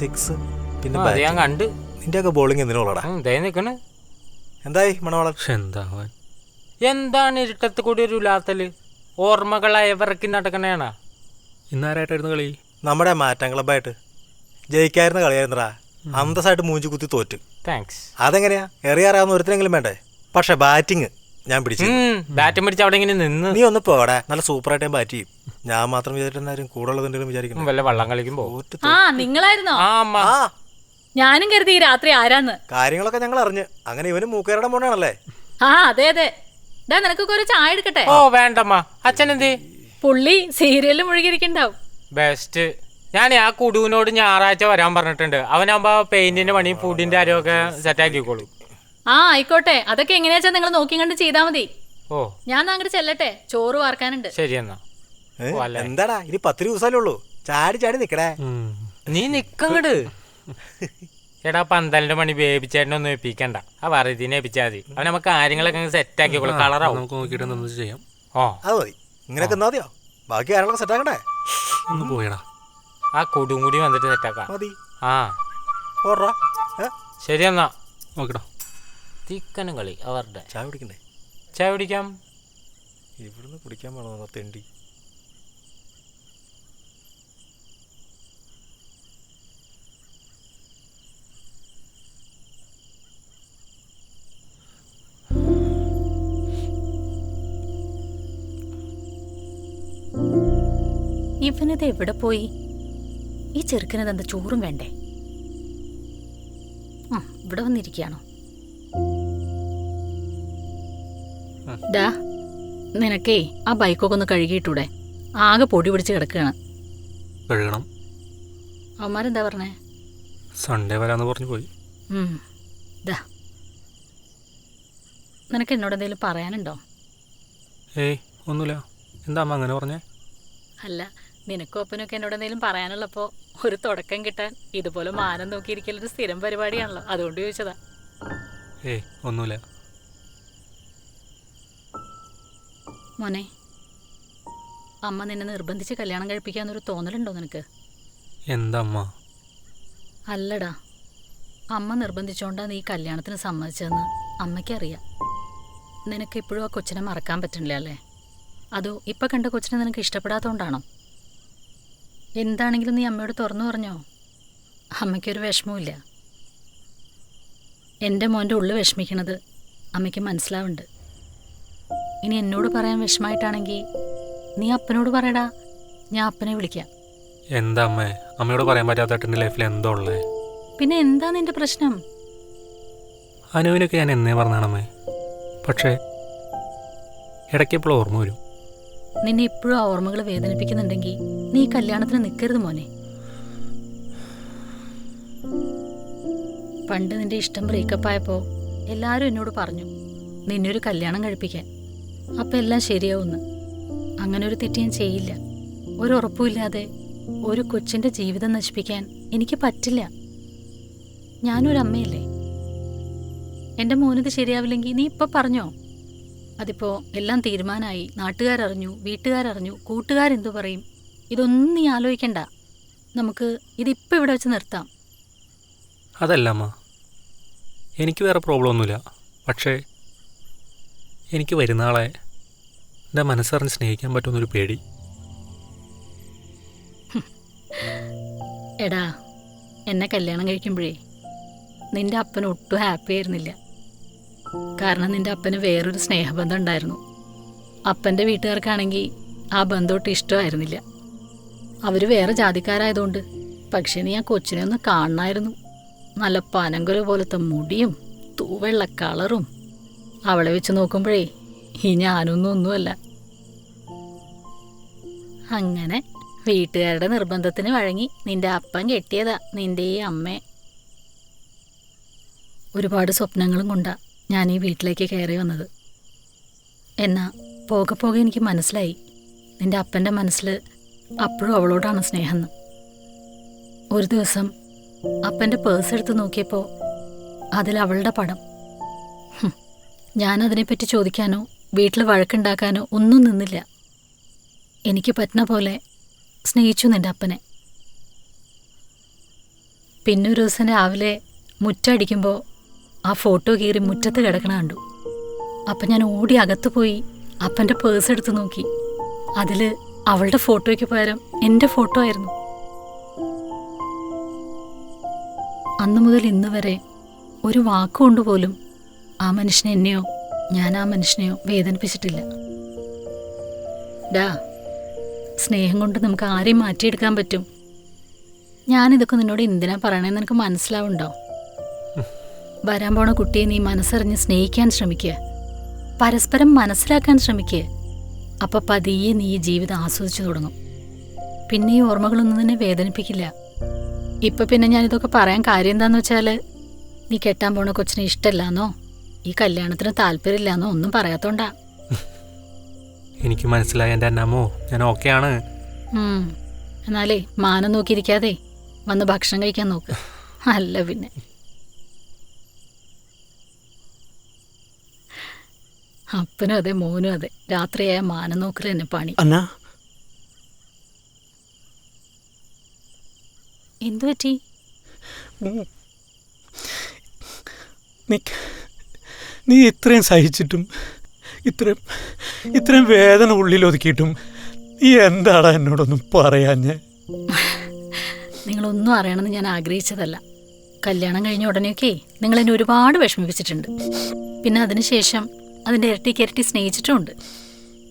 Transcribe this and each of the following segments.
six പിന്നെ അത് ഞാൻ കണ്ട്. നിന്റെ ഒക്കെ ബോളിംഗ് എന്തിനുള്ളടാ ഉം, ദേ നിക്കണ്. എന്തായി മണവാളൻ? എന്താവാൻ എന്താണ് ഇരുട്ടത്ത് കൂടി ഒരു ഉലാത്തൽ? ഓർമ്മകളായ വിറക്കി നടക്കണേണ. ഇന്നാരായിട്ടായിരുന്നു കളി? നമ്മുടെ മാറ്റം ക്ലബായിട്ട് ജയിക്കായിരുന്ന കളിയായിരുന്നടാ. അന്തസ്സായിട്ട് മൂഞ്ചി കുത്തി തോറ്റ്. താങ്ക്സ് അതെങ്ങനെയാ? എറിയാറാവുന്ന ഒരുത്തിനെങ്കിലും വേണ്ടേ? പക്ഷെ ബാറ്റിങ് ഞാൻ പിടിച്ചു. ബാറ്റും പിടിച്ച് അവിടെ ഇങ്ങനെ നിന്ന്. നീ ഒന്ന് പോടാ. നല്ല സൂപ്പർ ആയിട്ട് ഞാൻ ബാറ്റ് ചെയ്യും. ഞാൻ മാത്രം വിചാരിച്ചിട്ടുണ്ടായിരും കൂടെ ഉള്ളതുണ്ടെങ്കിലും വിചാരിക്കണം വല്ല വള്ളം കളിക്കുമ്പോ ആ നിങ്ങളായിരുന്നോ? ആ ആ. ഞാനും കരുതി ഈ രാത്രി ആരാന്ന്. കാര്യങ്ങളൊക്കെ ഞങ്ങൾ അറിഞ്ഞ്. അങ്ങനെ ഇവന് മൂക്കേരുടെ മോണാണല്ലേ ആ അതെ അതെ. ഡാ നിനക്കൊക്കെ ഒരു ചായ എടുക്കട്ടെ? ഓ വേണ്ടമ്മ. അച്ഛൻ എന്ത്? പുള്ളി സീരിയലിൽ മുഴുകിയിരിക്കണ്ടാവും ബെസ്റ്റ് ഞാൻ ആ കുടുവിനോട് ഞായറാഴ്ച വരാൻ പറഞ്ഞിട്ടുണ്ട്. അവനാകുമ്പോ പെയിന്റിന്റെ പണിയും ഫുഡിന്റെ കാര്യമൊക്കെ സെറ്റ് ആക്കിക്കോളൂ. ആ ആയിക്കോട്ടെ. അതൊക്കെ എങ്ങനെയാച്ചാ നിങ്ങൾ നോക്കി കണ്ട് ചെയ്താ മതി. ഓ. ഞാൻ അങ്ങോട്ട് ചെല്ലട്ടെ. ചോറ് വാർക്കാനുണ്ട്. ശരി എന്നാ. ഏ? എന്താടാ? ഇനി പത്ത് ദിവസമല്ലേ ഉള്ളൂ. ചാടി ചാടി നിക്കടേ. നീ നിക്കങ്ങട്. എടാ പന്തലിന്റെ മണി ബേബിച്ചേട്ടനെ ഒന്നും ഏൽപ്പിക്കണ്ട. ആ വറുതിനെ ഏൽപ്പിച്ചാൽ മതി. അവൻ നമുക്ക് കാര്യങ്ങളൊക്കെ സെറ്റ് ആക്കിക്കോളൂ കളറാവും നമുക്ക് നോക്കിയിട്ട് എന്താ ചെയ്യാം. ഓ. അത് മതി. ഇങ്ങനെയൊക്കെ എന്നാ മതിയോ? ബാക്കി കാര്യങ്ങളൊക്കെ സെറ്റ് ആക്കണ്ടേ? ഒന്ന് പോയടാ. ആ കൊടും കൂടി വന്നിട്ട് സെറ്റാക്കാം മതി. ആ. ഏ? ശരി എന്നാ. നോക്കടാ. തിക്കനും കളി അവരുടെ. ചായ കുടിക്കണ്ടേ? ചായ കുടിക്കാം. ഇവിടുന്ന് കുടിക്കാൻ പോണോ തെണ്ടി. ഇവനത് എവിടെ പോയി? ഈ ചെറുക്കനത് എന്താ ചോറും വേണ്ടേ? ഇവിടെ വന്നിരിക്കുകയാണോ? ഡാ നിനക്കേ ആ ബൈക്കൊക്കെ ഒന്ന് കഴുകിയിട്ടൂടെ? ആകെ പൊടി പിടിച്ച് കിടക്കുകയാണ്. കഴുകണം. അവന്മാരെന്താ പറഞ്ഞേ? സൺഡേ വരാന്ന് പറഞ്ഞു പോയി. ദാ. നിനക്ക് എന്നോട് എന്തെങ്കിലും പറയാനുണ്ടോ? ഏയ് ഒന്നുമില്ല. എന്താ അമ്മ അങ്ങനെ പറഞ്ഞേ? അല്ല നിനക്കും ഒപ്പനൊക്കെ എന്നോട് എന്തെങ്കിലും പറയാനുള്ളപ്പോൾ ഒരു തുടക്കം കിട്ടാൻ ഇതുപോലെ മാനം നോക്കിയിരിക്കലൊരു സ്ഥിരം പരിപാടിയാണല്ലോ. അതുകൊണ്ട് ചോദിച്ചതാ. ഏയ് ഒന്നുമില്ല. മോനെ അമ്മ നിന്നെ നിർബന്ധിച്ച് കല്യാണം കഴിപ്പിക്കാന്നൊരു തോന്നലുണ്ടോ നിനക്ക്? എന്താ അമ്മ അല്ലടാ അമ്മ നിർബന്ധിച്ചോണ്ടാ നീ കല്യാണത്തിന് സമ്മതിച്ചതെന്ന് അമ്മയ്ക്കറിയാം. നിനക്ക് ഇപ്പോഴും ആ കൊച്ചിനെ മറക്കാൻ പറ്റണില്ല അല്ലേ? അതോ ഇപ്പം കണ്ട കൊച്ചിനെ നിനക്ക് ഇഷ്ടപ്പെടാത്തതുകൊണ്ടാണോ എന്താണെങ്കിലും നീ അമ്മയോട് തുറന്നു പറഞ്ഞോ? അമ്മയ്ക്കൊരു വിഷമവുമില്ല. എന്റെ മോന്റെ ഉള്ളു വിഷമിക്കണത് അമ്മയ്ക്ക് മനസ്സിലാവുന്നുണ്ട്. ഇനി എന്നോട് പറയാൻ വിഷമായിട്ടാണെങ്കിൽ നീ അപ്പനോട് പറയടാ. ഞാൻ അപ്പനെ വിളിക്കാം. എന്താ അമ്മേ? അമ്മയോട് പറയാൻ പറ്റാത്ത എന്റെ ലൈഫിൽ എന്തോ ഉള്ളേ? പിന്നെ എന്താ നിന്റെ പ്രശ്നം? അനുവിനൊക്കെ ഞാൻ എന്നേ പറഞ്ഞാണമ്മേ പക്ഷേ ഇടയ്ക്കെപ്പോഴും ഓർമ്മ വരും. നിന്നെ ഇപ്പോഴും ആ ഓർമ്മകൾ വേദനിപ്പിക്കുന്നുണ്ടെങ്കിൽ നീ കല്യാണത്തിന് നിൽക്കരുത് മോനെ. പണ്ട് നിന്റെ ഇഷ്ടം ബ്രേക്കപ്പ് ആയപ്പോൾ എല്ലാവരും എന്നോട് പറഞ്ഞു നിന്നെ ഒരു കല്യാണം കഴിപ്പിക്കാൻ. അപ്പം എല്ലാം ശരിയാവുന്നു. അങ്ങനെ ഒരു തെറ്റ് ഞാൻ ചെയ്യില്ല. ഒരു ഉറപ്പുമില്ലാതെ ഒരു കൊച്ചിന്റെ ജീവിതം നശിപ്പിക്കാൻ എനിക്ക് പറ്റില്ല. ഞാനൊരു അമ്മയല്ലേ? എന്റെ മോനിത് ശരിയാവില്ലെങ്കിൽ നീ ഇപ്പം പറഞ്ഞോ? അതിപ്പോൾ എല്ലാം തീരുമാനമായി നാട്ടുകാരറിഞ്ഞു വീട്ടുകാരറിഞ്ഞു കൂട്ടുകാരെന്തു പറയും? ഇതൊന്നും നീ ആലോചിക്കണ്ട. നമുക്ക് ഇതിപ്പോൾ ഇവിടെ വെച്ച് നിർത്താം. അതല്ല അമ്മ. എനിക്ക് വേറെ പ്രോബ്ലം ഒന്നുമില്ല. പക്ഷേ എനിക്ക് വരുന്ന ആളെ എന്റെ മനസ്സറിഞ്ഞ് സ്നേഹിക്കാൻ പറ്റുമെന്നൊരു പേടി. എടാ എന്നെ കല്യാണം കഴിക്കുമ്പോഴേ നിന്റെ അപ്പൻ ഒട്ടും ഹാപ്പി ആയിരുന്നില്ല. കാരണം നിന്റെ അപ്പന് വേറൊരു സ്നേഹബന്ധം ഉണ്ടായിരുന്നു. അപ്പന്റെ വീട്ടുകാർക്കാണെങ്കിൽ ആ ബന്ധമൊട്ട് ഇഷ്ടമായിരുന്നില്ല. അവർ വേറെ ജാതിക്കാരായതുകൊണ്ട് പക്ഷേ നീ ആ കൊച്ചിനെ ഒന്ന് കാണണമായിരുന്നു. നല്ല പനങ്കുല പോലത്തെ മുടിയും തൂവെള്ള കളറും അവളെ വെച്ച് നോക്കുമ്പോഴേ ഈ ഞാനൊന്നും ഒന്നുമല്ല. അങ്ങനെ വീട്ടുകാരുടെ നിർബന്ധത്തിന് വഴങ്ങി നിന്റെ അപ്പൻ കെട്ടിയതാ നിന്റെ ഈ അമ്മ. ഒരുപാട് സ്വപ്നങ്ങളും കൊണ്ടാ ഞാൻ ഈ വീട്ടിലേക്ക് കയറി വന്നത്. എന്നാ പോകെ പോകെ എനിക്ക് മനസ്സിലായി. നിന്റെ അപ്പന്റെ മനസ്സിൽ അപ്പോഴും അവളോടാണ് സ്നേഹം. ഒരു ദിവസം അപ്പന്റെ പേഴ്സ് എടുത്ത് നോക്കിയപ്പോൾ അതിൽ അവളുടെ പടം. ഞാനതിനെപ്പറ്റി ചോദിക്കാനോ വീട്ടിൽ വഴക്കുണ്ടാക്കാനോ ഒന്നും നിന്നില്ല. എനിക്ക് പറ്റുന്ന പോലെ സ്നേഹിച്ചു നിന്റെ അപ്പനെ. പിന്നെ ഒരു ദിവസം രാവിലെ മുറ്റടിക്കുമ്പോൾ ആ ഫോട്ടോ കീറി മുറ്റത്ത് കിടക്കണ കണ്ടു. അപ്പം ഞാൻ ഓടി അകത്ത് പോയി അപ്പന്റെ പേഴ്സ് എടുത്ത് നോക്കി. അതിൽ അവളുടെ ഫോട്ടോയ്ക്ക് പകരം എന്റെ ഫോട്ടോ ആയിരുന്നു. അന്ന് മുതൽ ഇന്ന് വരെ ഒരു വാക്കുകൊണ്ട് പോലും ആ മനുഷ്യനെ എന്നെയോ ഞാൻ ആ മനുഷ്യനെയോ വേദനിപ്പിച്ചിട്ടില്ല. ഡാ സ്നേഹം കൊണ്ട് നമുക്ക് ആരെയും മാറ്റിയെടുക്കാൻ പറ്റും? ഞാനിതൊക്കെ നിന്നോട് എന്തിനാ പറയണേന്ന് നിനക്ക് മനസ്സിലാവുണ്ടോ? വരാൻ പോണ കുട്ടിയെ നീ മനസ്സറിഞ്ഞ് സ്നേഹിക്കാൻ ശ്രമിക്കുക. പരസ്പരം മനസ്സിലാക്കാൻ ശ്രമിക്കുക. അപ്പൊ പതിയെ നീ ജീവിതം ആസ്വദിച്ചു തുടങ്ങും. പിന്നെ ഈ ഓർമ്മകളൊന്നും നിന്നെ വേദനിപ്പിക്കില്ല. ഇപ്പൊ പിന്നെ ഞാനിതൊക്കെ പറയാൻ കാര്യം എന്താന്ന് വെച്ചാൽ നീ കെട്ടാൻ പോണ കൊച്ചിനെ ഇഷ്ടമല്ലാന്നോ ഈ കല്യാണത്തിന് താല്പര്യമില്ലാന്നോ ഒന്നും പറയാത്തോണ്ടാ. എനിക്ക് മനസ്സിലായി എന്റെ അന്നമ്മോ ഞാൻ ഓക്കെയാണ്. ഉം. എന്നാലേ മാനം നോക്കിയിരിക്കാതെ വന്ന് ഭക്ഷണം കഴിക്കാൻ നോക്ക്. അല്ല പിന്നെ. അപ്പനും അതെ മോനും അതെ. രാത്രിയായ മാനം നോക്കൽ തന്നെ പണി. അന്ന? എന്തു പറ്റി? നീ ഇത്രയും സഹിച്ചിട്ടും ഇത്രയും ഇത്രയും വേദന ഉള്ളിൽ ഒതുക്കിയിട്ടും നീ എന്താടാ എന്നോടൊന്നും പറയാഞ്ഞേ? നിങ്ങളൊന്നും അറിയണമെന്ന് ഞാൻ ആഗ്രഹിച്ചതല്ല. കല്യാണം കഴിഞ്ഞ ഉടനെയൊക്കെ നിങ്ങൾ എന്നെ ഒരുപാട് വിഷമിപ്പിച്ചിട്ടുണ്ട്. പിന്നെ അതിനുശേഷം അതിന്റെ ഇരട്ടിക്ക് ഇരട്ടി സ്നേഹിച്ചിട്ടുമുണ്ട്.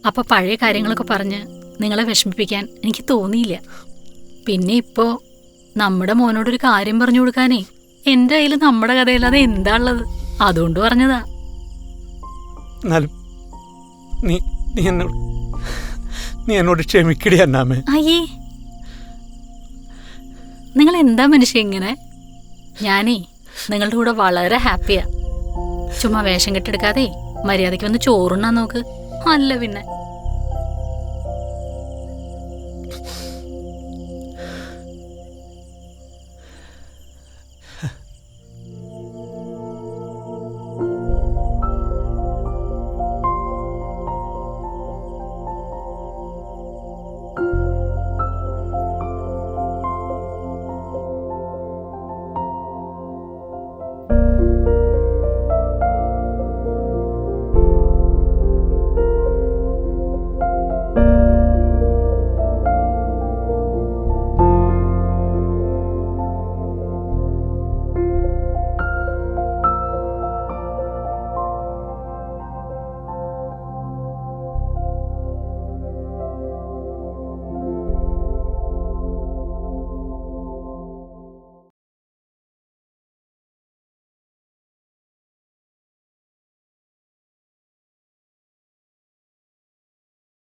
അപ്പോൾ പഴയ കാര്യങ്ങളൊക്കെ പറഞ്ഞ് നിങ്ങളെ വിഷമിപ്പിക്കാൻ എനിക്ക് തോന്നിയില്ല. പിന്നെ ഇപ്പോൾ നമ്മുടെ മോനോടൊരു കാര്യം പറഞ്ഞു കൊടുക്കാനേ എന്റെ കയ്യിൽ നമ്മുടെ കഥയില്ലാതെ എന്താ ഉള്ളത്? അതുകൊണ്ട് പറഞ്ഞതാ. എന്നാലും നീ നീ എന്നോട് നീ എന്നോട് ക്ഷമിക്കടി അന്നാമേ. അയ്യേ. നിങ്ങൾ എന്താ മനുഷ്യ ഇങ്ങനെ? ഞാനേ നിങ്ങളുടെ കൂടെ വളരെ ഹാപ്പിയാ. ചുമ്മാ വേഷം കെട്ടെടുക്കാതെ മര്യാദയ്ക്ക് വന്ന് ചോറുണ്ണാൻ നോക്ക്. അല്ല പിന്നെ.